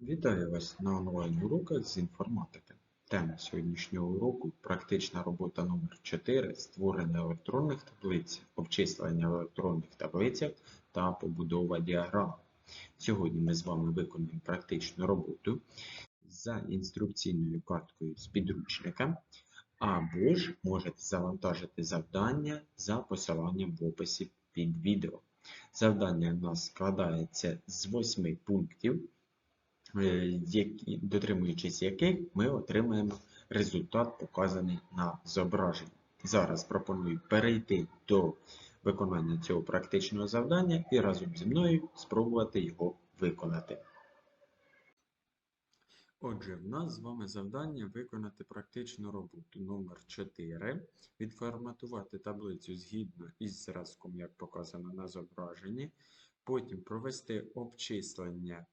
Вітаю вас на онлайн-уроках з інформатики. Тема сьогоднішнього уроку – практична робота номер 4 створення електронних таблиць, обчислення електронних таблицях та побудова діаграм. Сьогодні ми з вами виконуємо практичну роботу за інструкційною карткою з підручника, або ж можете завантажити завдання за посиланням в описі під відео. Завдання у нас складається з 8 пунктів дотримуючись яких ми отримаємо результат, показаний на зображенні. Зараз пропоную перейти до виконання цього практичного завдання і разом зі мною спробувати його виконати. Отже, в нас з вами завдання виконати практичну роботу номер 4 відформатувати таблицю згідно із зразком, як показано на зображенні, потім провести обчислення е,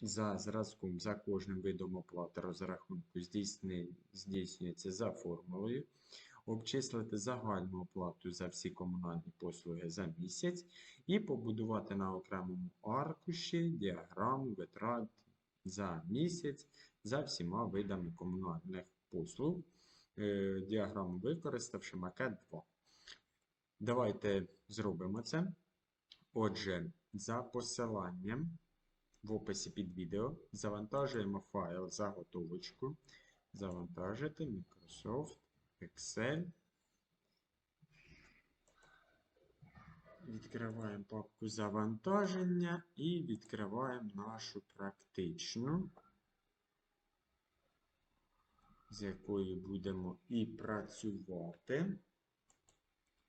за зразком за кожним видом оплати розрахунку здійснюється за формулою, обчислити загальну оплату за всі комунальні послуги за місяць і побудувати на окремому аркуші діаграму витрат за місяць за всіма видами комунальних послуг, е, діаграму використавши макет 2. Давайте зробимо це. Отже, за посиланням в описі під відео завантажуємо файл заготовочку. Завантажити Microsoft Excel. Відкриваємо папку завантаження і відкриваємо нашу практичну, з якою будемо і працювати.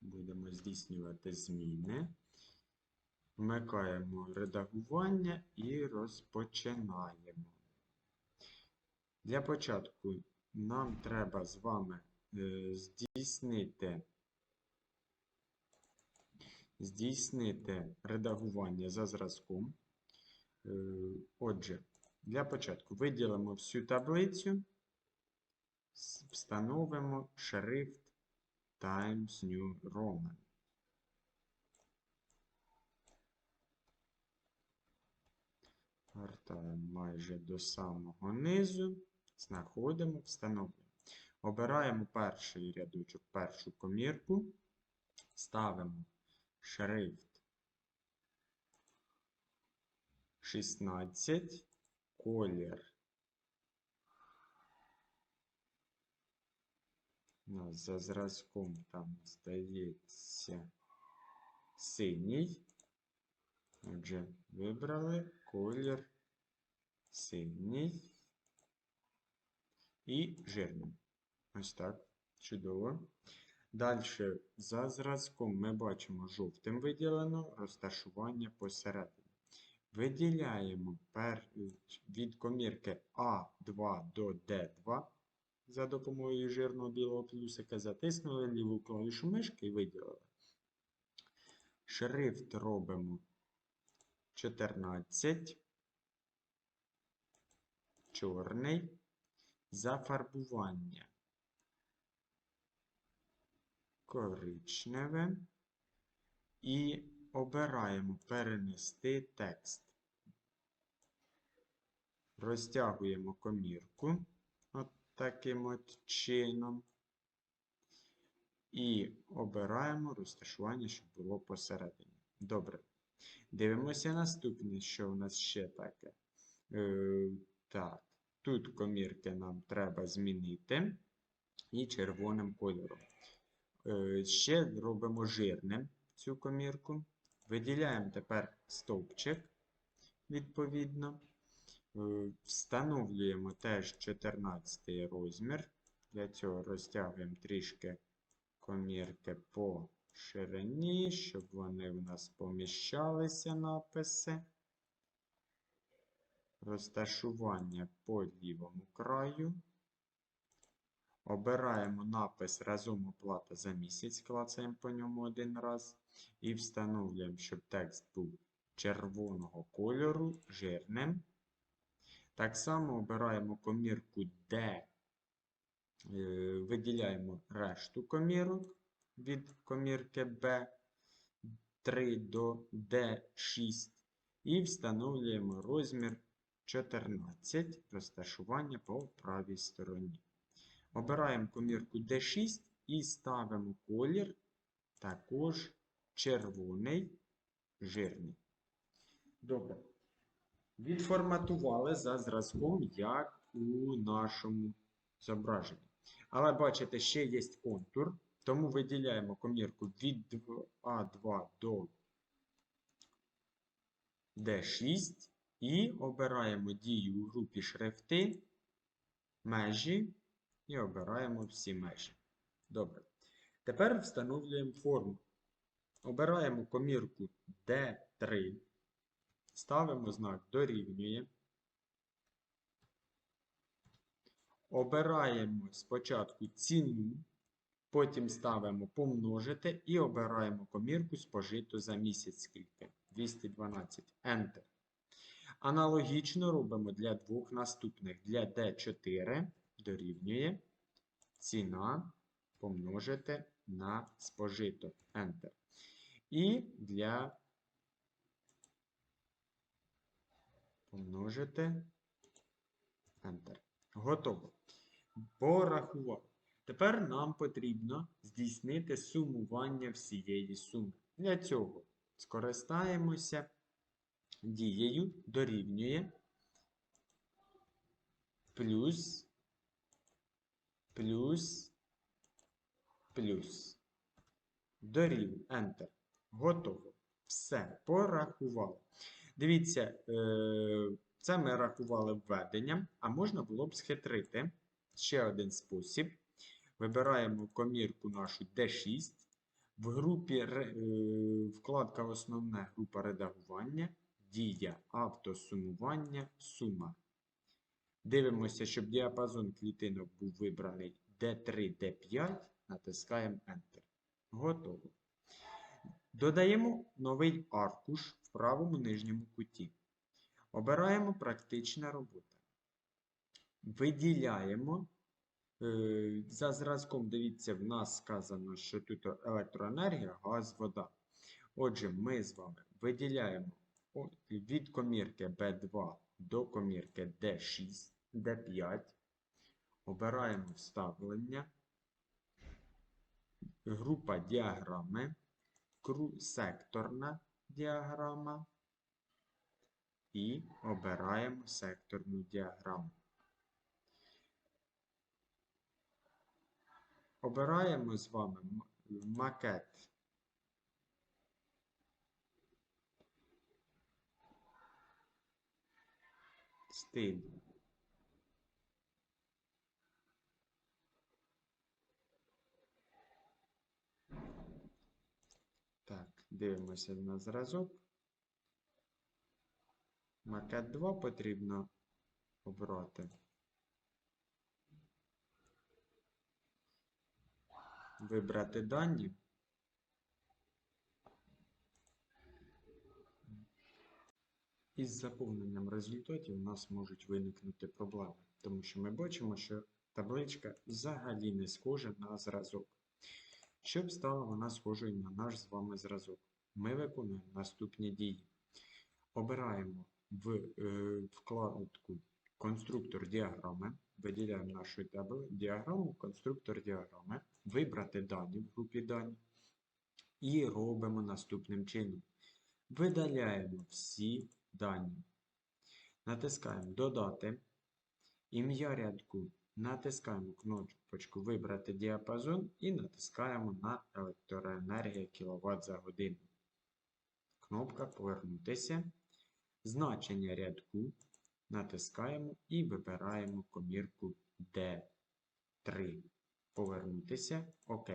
Будемо здійснювати зміни. Вмикаємо редагування і розпочинаємо. Для початку нам треба з вами е, здійснити, здійснити редагування за зразком. Е, Отже, для початку виділимо всю таблицю, встановимо шрифт Times New Roman. Гортаємо майже до самого низу, знаходимо, встановлюємо. Обираємо перший рядочок, першу комірку, ставимо шрифт 16, колір. У нас за зразком там здається синій. Отже, вибрали колір синій і жирний. Ось так. Чудово. Далі, за зразком ми бачимо жовтим виділено розташування посередині. Виділяємо від комірки А2 до Д2 за допомогою жирного білого плюсика, затиснули ліву клавішу мишки і виділили. Шрифт робимо 14. Чорний. Зафарбування. Коричневе. І обираємо перенести текст. Розтягуємо комірку от таким от чином. І обираємо розташування, щоб було посередині. Добре. Дивимося наступне, що у нас ще таке. Е, так, тут комірки нам треба змінити і червоним кольором. Е, ще робимо жирним цю комірку. Виділяємо тепер стовпчик, відповідно. Е, встановлюємо теж 14 розмір. Для цього розтягуємо трішки комірки по ширині, щоб вони в нас поміщалися написи. Розташування по лівому краю. Обираємо напис разом оплата за місяць, клацаємо по ньому один раз. І встановлюємо, щоб текст був червоного кольору, жирним. Так само обираємо комірку D, е, виділяємо решту комірок від комірки B3 до D6 І встановлюємо розмір 14 розташування по правій стороні. Обираємо комірку D6 і ставимо колір також червоний жирний. Добре. Відформатували за зразком, як у нашому зображенні. Але бачите, ще є контур, тому виділяємо комірку від А2 до D6 і обираємо дію у групі шрифти, межі і обираємо всі межі. Добре. Тепер встановлюємо форму. Обираємо комірку D3, ставимо знак дорівнює. Обираємо спочатку ціну, потім ставимо помножити і обираємо комірку спожито за місяць скільки. 212. Enter. Аналогічно робимо для двох наступних. Для D4 дорівнює ціна помножити на спожито. Enter. І для помножити Enter. Готово. Порахував. Тепер нам потрібно здійснити сумування всієї суми. Для цього скористаємося дією дорівнює плюс, плюс, плюс. Дорівнює. Enter. Готово. Все. Порахували. Дивіться, е, це ми рахували введенням, а можна було б схитрити. Ще один спосіб. Вибираємо комірку нашу D6. В групі е, вкладка Основне група редагування, дія автосумування, сума. Дивимося, щоб діапазон клітинок був вибраний D3, D5. Натискаємо Enter. Готово. Додаємо новий аркуш в правому нижньому куті. Обираємо практична робота. Виділяємо. Е, За зразком, дивіться, в нас сказано, що тут електроенергія, газ, вода. Отже, ми з вами виділяємо від комірки B2 до комірки D6, D5. Обираємо вставлення. Група діаграми, секторна діаграма і обираємо секторну діаграму. Обираємо з вами макет. Стиль. Так, дивимося на зразок. Макет 2 потрібно обрати. Вибрати дані. Із заповненням результатів у нас можуть виникнути проблеми, тому що ми бачимо, що табличка взагалі не схожа на зразок. Щоб стала вона схожою на наш з вами зразок, ми виконуємо наступні дії. Обираємо в е, вкладку Конструктор діаграми, виділяємо нашу табель, діаграму, конструктор діаграми, вибрати дані в групі дані і робимо наступним чином. Видаляємо всі дані. Натискаємо Додати. Ім'я рядку. Натискаємо кнопочку Вибрати діапазон і натискаємо на електроенергія кВт за годину. Кнопка Повернутися. Значення рядку. Натискаємо і вибираємо комірку D3. Повернутися. ОК.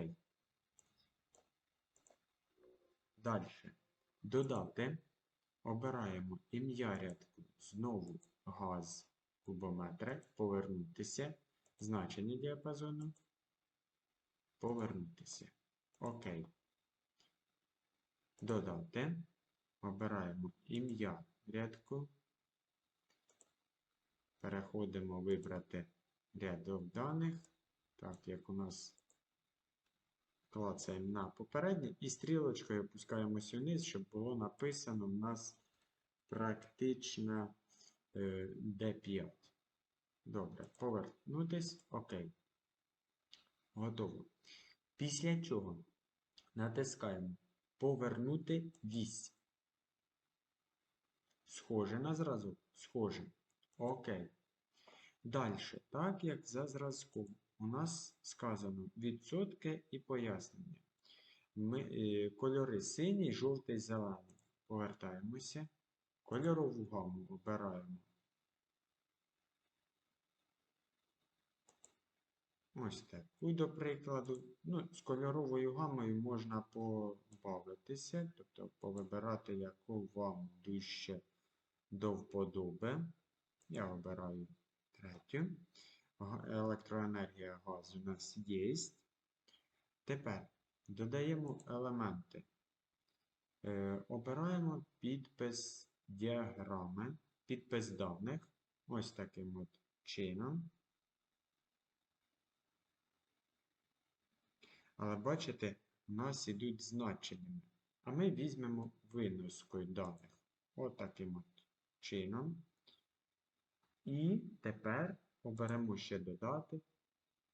Далі. Додати. Обираємо ім'я рядку. Знову газ кубометри. Повернутися. Значення діапазону. Повернутися. ОК. Додати. Обираємо ім'я рядку. Переходимо вибрати рядок даних. Так, як у нас клацаємо на попереднє і стрілочкою опускаємося вниз, щоб було написано в нас практична е, D5. Добре, повернутись. Окей. Готово. Після чого натискаємо Повернути вісь. Схоже на зразок? Схоже. Окей. Далі, так як за зразком, у нас сказано відсотки і пояснення. Ми, е, кольори синій, жовтий, зелений. Повертаємося. Кольорову гаму обираємо. Ось так. І до прикладу, ну, з кольоровою гамою можна побавитися, тобто повибирати, яку вам дужче до вподоби. Я обираю третю. Електроенергія газу у нас є. Тепер додаємо елементи. Е, обираємо підпис діаграми, підпис даних. Ось таким от чином. Але бачите, у нас ідуть значеннями. А ми візьмемо виноскою даних. От таким от чином. І тепер оберемо ще додати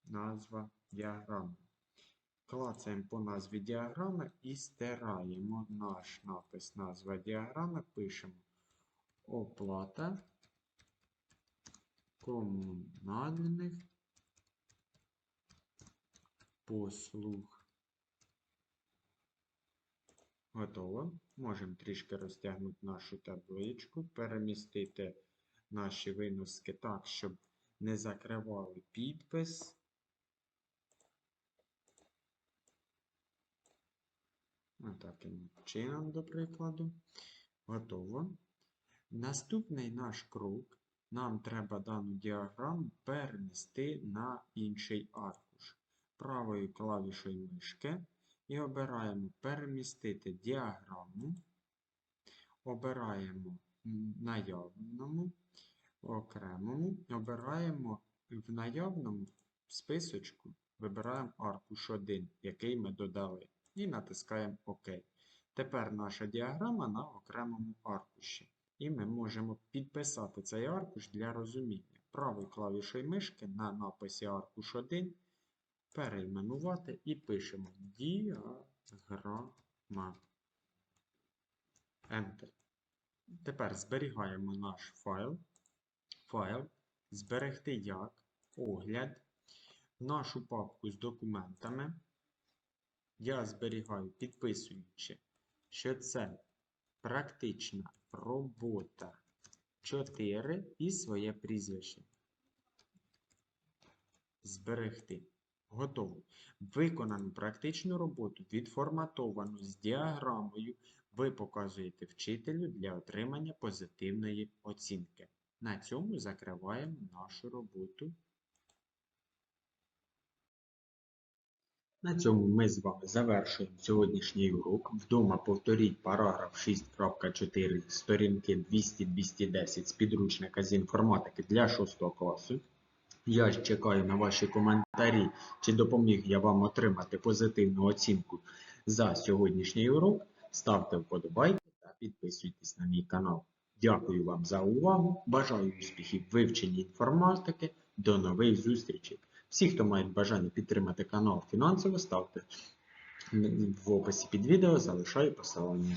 назва діаграми. Клацаємо по назві діаграми і стираємо наш напис назва діаграми, пишемо оплата комунальних послуг. Готово. Можемо трішки розтягнути нашу табличку, перемістити наші виноски так, щоб не закривали підпис. Отаким чином, до прикладу. Готово. Наступний наш крок. Нам треба дану діаграму перенести на інший аркуш. Правою клавішою мишки і обираємо перемістити діаграму. Обираємо наявному, окремому, обираємо в наявному списочку, вибираємо аркуш 1, який ми додали, і натискаємо ОК. Тепер наша діаграма на окремому аркуші. І ми можемо підписати цей аркуш для розуміння. Правою клавішою мишки на написі аркуш 1 перейменувати і пишемо діаграма. Enter. Тепер зберігаємо наш файл. Файл. Зберегти як огляд. Нашу папку з документами. Я зберігаю, підписуючи, що це практична робота 4 і своє прізвище. Зберегти. Готово. Виконану практичну роботу, відформатовану з діаграмою, ви показуєте вчителю для отримання позитивної оцінки. На цьому закриваємо нашу роботу. На цьому ми з вами завершуємо сьогоднішній урок. Вдома повторіть параграф 6.4 сторінки 200-210 з підручника з інформатики для 6 класу. Я чекаю на ваші коментарі, чи допоміг я вам отримати позитивну оцінку за сьогоднішній урок. Ставте вподобайки та підписуйтесь на мій канал. Дякую вам за увагу. Бажаю успіхів в вивченні інформатики. До нових зустрічей. Всі, хто мають бажання підтримати канал фінансово, ставте в описі під відео, залишаю посилання.